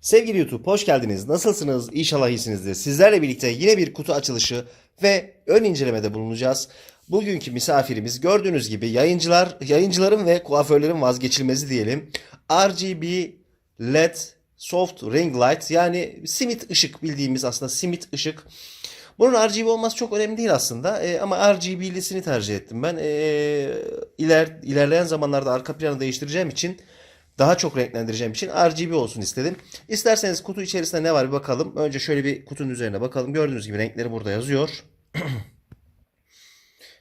Sevgili YouTube hoş geldiniz. Nasılsınız? İnşallah iyisinizdir. Sizlerle birlikte yine bir kutu açılışı ve ön incelemede bulunacağız. Bugünkü misafirimiz gördüğünüz gibi yayıncılar, yayıncıların ve kuaförlerin vazgeçilmezi diyelim. RGB LED Soft Ring Light yani simit ışık bildiğimiz aslında simit ışık. Bunun RGB olması çok önemli değil aslında e, ama RGB'lisini tercih ettim ben. E, iler, ilerleyen zamanlarda arka planı değiştireceğim için daha çok renklendireceğim için RGB olsun istedim. İsterseniz kutu içerisinde ne var bir bakalım. Önce şöyle bir kutunun üzerine bakalım. Gördüğünüz gibi renkleri burada yazıyor.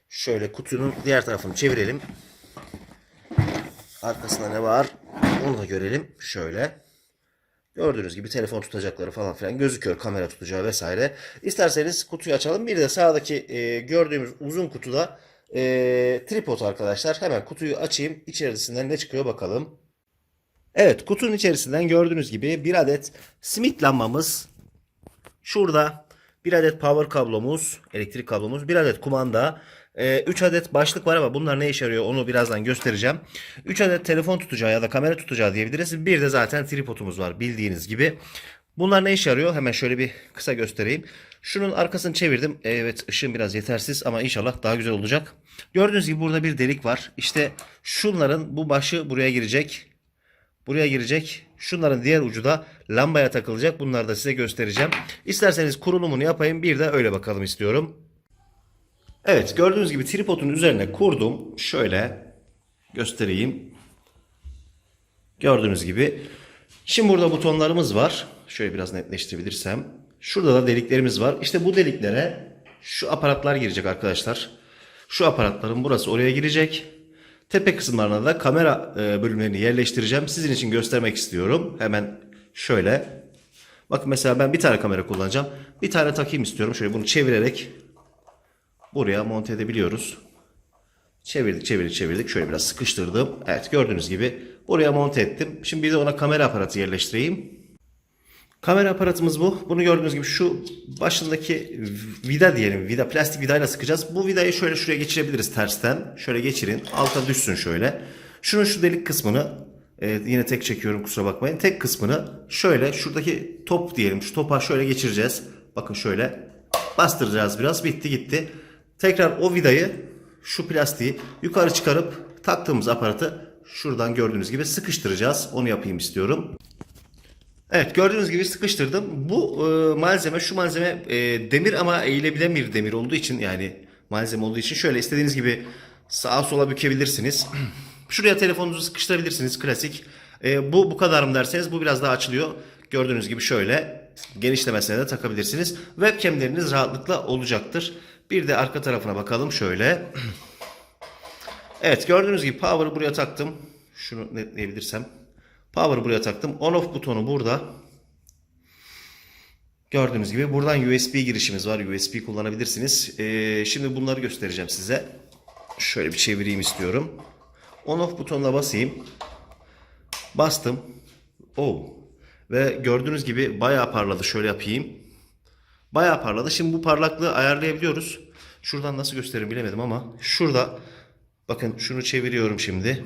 şöyle kutunun diğer tarafını çevirelim. Arkasında ne var? Onu da görelim. Şöyle. Gördüğünüz gibi telefon tutacakları falan filan gözüküyor. Kamera tutacağı vesaire. İsterseniz kutuyu açalım. Bir de sağdaki e, gördüğümüz uzun kutuda e, tripod arkadaşlar. Hemen kutuyu açayım. İçerisinden ne çıkıyor bakalım. Evet kutunun içerisinden gördüğünüz gibi bir adet simit lambamız. Şurada bir adet power kablomuz, elektrik kablomuz, bir adet kumanda, 3 adet başlık var ama bunlar ne işe yarıyor onu birazdan göstereceğim. 3 adet telefon tutacağı ya da kamera tutacağı diyebiliriz. Bir de zaten tripodumuz var bildiğiniz gibi. Bunlar ne işe yarıyor? Hemen şöyle bir kısa göstereyim. Şunun arkasını çevirdim. Evet ışığım biraz yetersiz ama inşallah daha güzel olacak. Gördüğünüz gibi burada bir delik var. İşte şunların bu başı buraya girecek. Buraya girecek. Şunların diğer ucu da lambaya takılacak. Bunları da size göstereceğim. İsterseniz kurulumunu yapayım. Bir de öyle bakalım istiyorum. Evet gördüğünüz gibi tripodun üzerine kurdum. Şöyle göstereyim. Gördüğünüz gibi. Şimdi burada butonlarımız var. Şöyle biraz netleştirebilirsem. Şurada da deliklerimiz var. İşte bu deliklere şu aparatlar girecek arkadaşlar. Şu aparatların burası oraya girecek. Tepe kısımlarına da kamera e, bölümlerini yerleştireceğim. Sizin için göstermek istiyorum. Hemen şöyle. Bakın mesela ben bir tane kamera kullanacağım. Bir tane takayım istiyorum. Şöyle bunu çevirerek buraya monte edebiliyoruz. Çevirdik, çevirdik, çevirdik. Şöyle biraz sıkıştırdım. Evet gördüğünüz gibi buraya monte ettim. Şimdi bir de ona kamera aparatı yerleştireyim. Kamera aparatımız bu. Bunu gördüğünüz gibi şu başındaki vida diyelim. Vida plastik vidayla sıkacağız. Bu vidayı şöyle şuraya geçirebiliriz tersten. Şöyle geçirin. Alta düşsün şöyle. Şunun şu delik kısmını e, yine tek çekiyorum kusura bakmayın. Tek kısmını şöyle şuradaki top diyelim. Şu topa şöyle geçireceğiz. Bakın şöyle bastıracağız biraz. Bitti gitti. Tekrar o vidayı şu plastiği yukarı çıkarıp taktığımız aparatı şuradan gördüğünüz gibi sıkıştıracağız. Onu yapayım istiyorum. Evet gördüğünüz gibi sıkıştırdım. Bu e, malzeme şu malzeme e, demir ama eğilebilen bir demir olduğu için yani malzeme olduğu için şöyle istediğiniz gibi sağa sola bükebilirsiniz. Şuraya telefonunuzu sıkıştırabilirsiniz klasik. E, bu bu kadar mı derseniz bu biraz daha açılıyor. Gördüğünüz gibi şöyle genişlemesine de takabilirsiniz. Webcamleriniz rahatlıkla olacaktır. Bir de arka tarafına bakalım şöyle. Evet gördüğünüz gibi power'ı buraya taktım. Şunu netleyebilirsem. Power buraya taktım. On off butonu burada. Gördüğünüz gibi buradan USB girişimiz var. USB kullanabilirsiniz. Ee, şimdi bunları göstereceğim size. Şöyle bir çevireyim istiyorum. On off butonuna basayım. Bastım. Oh. Ve gördüğünüz gibi bayağı parladı. Şöyle yapayım. Bayağı parladı. Şimdi bu parlaklığı ayarlayabiliyoruz. Şuradan nasıl gösteririm bilemedim ama şurada bakın şunu çeviriyorum şimdi.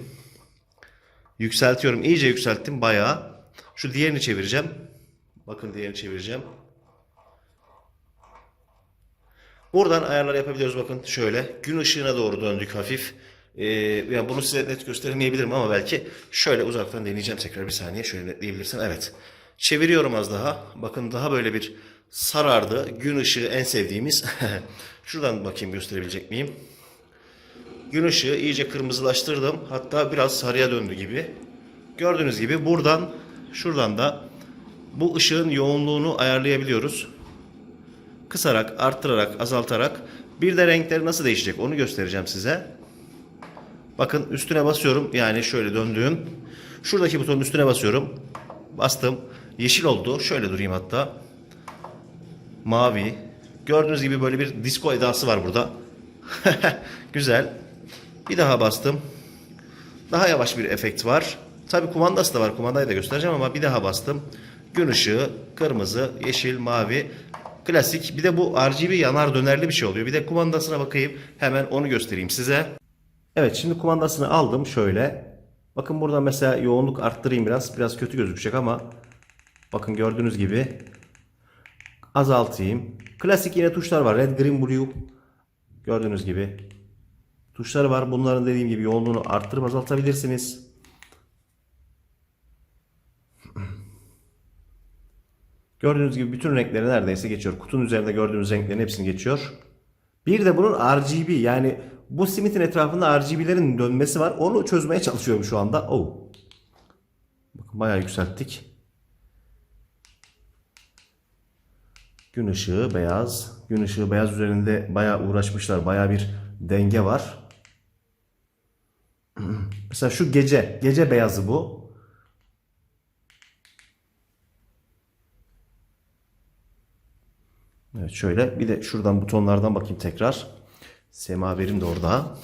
Yükseltiyorum. İyice yükselttim bayağı. Şu diğerini çevireceğim. Bakın diğerini çevireceğim. Buradan ayarlar yapabiliyoruz. Bakın şöyle. Gün ışığına doğru döndük hafif. Ee, yani bunu size net gösteremeyebilirim ama belki şöyle uzaktan deneyeceğim tekrar bir saniye. Şöyle netleyebilirsem. Evet. Çeviriyorum az daha. Bakın daha böyle bir sarardı. Gün ışığı en sevdiğimiz. Şuradan bakayım gösterebilecek miyim? Gün ışığı iyice kırmızılaştırdım. Hatta biraz sarıya döndü gibi. Gördüğünüz gibi buradan şuradan da bu ışığın yoğunluğunu ayarlayabiliyoruz. Kısarak, arttırarak, azaltarak. Bir de renkleri nasıl değişecek onu göstereceğim size. Bakın üstüne basıyorum. Yani şöyle döndüğüm. Şuradaki butonun üstüne basıyorum. Bastım. Yeşil oldu. Şöyle durayım hatta. Mavi. Gördüğünüz gibi böyle bir disco edası var burada. Güzel. Bir daha bastım. Daha yavaş bir efekt var. Tabi kumandası da var. Kumandayı da göstereceğim ama bir daha bastım. Gün ışığı, kırmızı, yeşil, mavi. Klasik. Bir de bu RGB yanar dönerli bir şey oluyor. Bir de kumandasına bakayım. Hemen onu göstereyim size. Evet şimdi kumandasını aldım şöyle. Bakın burada mesela yoğunluk arttırayım biraz. Biraz kötü gözükecek ama Bakın gördüğünüz gibi azaltayım. Klasik yine tuşlar var. Red, green, blue. Gördüğünüz gibi tuşları var. Bunların dediğim gibi yoğunluğunu arttırıp azaltabilirsiniz. Gördüğünüz gibi bütün renkleri neredeyse geçiyor. Kutunun üzerinde gördüğünüz renklerin hepsini geçiyor. Bir de bunun RGB yani bu simitin etrafında RGB'lerin dönmesi var. Onu çözmeye çalışıyorum şu anda. Oh. Bakın bayağı yükselttik. Gün ışığı beyaz. Gün ışığı beyaz üzerinde bayağı uğraşmışlar. Bayağı bir denge var. Mesela şu gece. Gece beyazı bu. Evet şöyle bir de şuradan butonlardan bakayım tekrar. Semaverim de orada.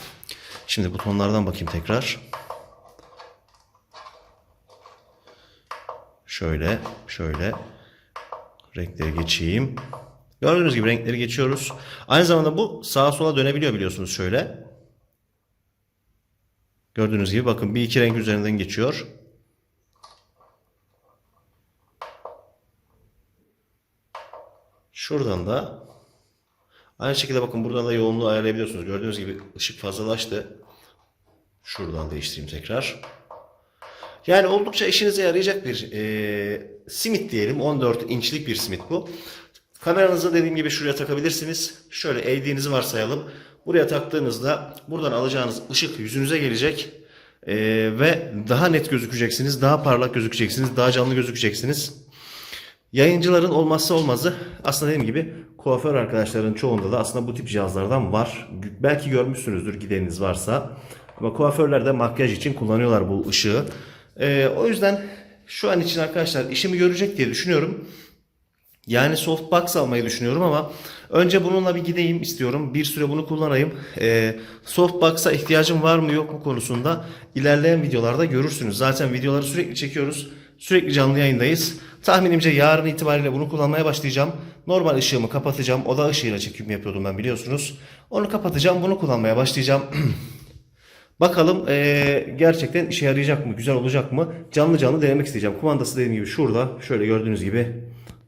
Şimdi butonlardan bakayım tekrar. Şöyle, şöyle renkleri geçeyim. Gördüğünüz gibi renkleri geçiyoruz. Aynı zamanda bu sağa sola dönebiliyor biliyorsunuz şöyle. Gördüğünüz gibi bakın bir iki renk üzerinden geçiyor. Şuradan da aynı şekilde bakın buradan da yoğunluğu ayarlayabiliyorsunuz. Gördüğünüz gibi ışık fazlalaştı. Şuradan değiştireyim tekrar. Yani oldukça işinize yarayacak bir e, simit diyelim. 14 inçlik bir simit bu. Kameranızı dediğim gibi şuraya takabilirsiniz. Şöyle eğdiğinizi varsayalım. Buraya taktığınızda buradan alacağınız ışık yüzünüze gelecek. E, ve daha net gözükeceksiniz. Daha parlak gözükeceksiniz. Daha canlı gözükeceksiniz. Yayıncıların olmazsa olmazı aslında dediğim gibi kuaför arkadaşların çoğunda da aslında bu tip cihazlardan var. Belki görmüşsünüzdür gideniniz varsa. Ama kuaförler de makyaj için kullanıyorlar bu ışığı. Ee, o yüzden şu an için arkadaşlar işimi görecek diye düşünüyorum. Yani softbox almayı düşünüyorum ama önce bununla bir gideyim istiyorum. Bir süre bunu kullanayım. Ee, softbox'a ihtiyacım var mı yok mu konusunda ilerleyen videolarda görürsünüz. Zaten videoları sürekli çekiyoruz. Sürekli canlı yayındayız. Tahminimce yarın itibariyle bunu kullanmaya başlayacağım. Normal ışığımı kapatacağım. Oda ışığıyla çekim yapıyordum ben biliyorsunuz. Onu kapatacağım. Bunu kullanmaya başlayacağım. Bakalım eee, gerçekten işe yarayacak mı? Güzel olacak mı? Canlı canlı denemek isteyeceğim. Kumandası dediğim gibi şurada. Şöyle gördüğünüz gibi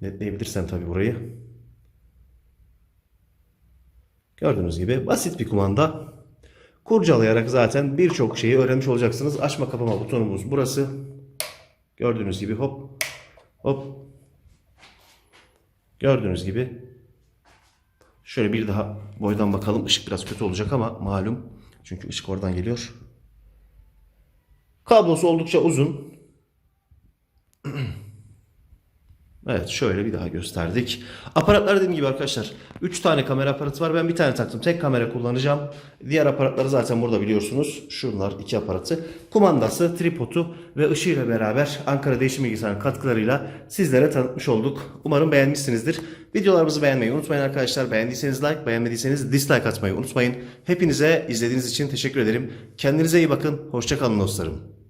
netleyebilirsem tabii burayı. Gördüğünüz gibi basit bir kumanda. Kurcalayarak zaten birçok şeyi öğrenmiş olacaksınız. Açma kapama butonumuz burası. Gördüğünüz gibi hop hop. Gördüğünüz gibi şöyle bir daha boydan bakalım. Işık biraz kötü olacak ama malum. Çünkü ışık oradan geliyor. Kablosu oldukça uzun. Evet şöyle bir daha gösterdik. Aparatlar dediğim gibi arkadaşlar 3 tane kamera aparatı var. Ben bir tane taktım. Tek kamera kullanacağım. Diğer aparatları zaten burada biliyorsunuz. Şunlar iki aparatı. Kumandası, tripodu ve ışığıyla beraber Ankara Değişim Bilgisayarı'nın katkılarıyla sizlere tanıtmış olduk. Umarım beğenmişsinizdir. Videolarımızı beğenmeyi unutmayın arkadaşlar. Beğendiyseniz like, beğenmediyseniz dislike atmayı unutmayın. Hepinize izlediğiniz için teşekkür ederim. Kendinize iyi bakın. Hoşçakalın dostlarım.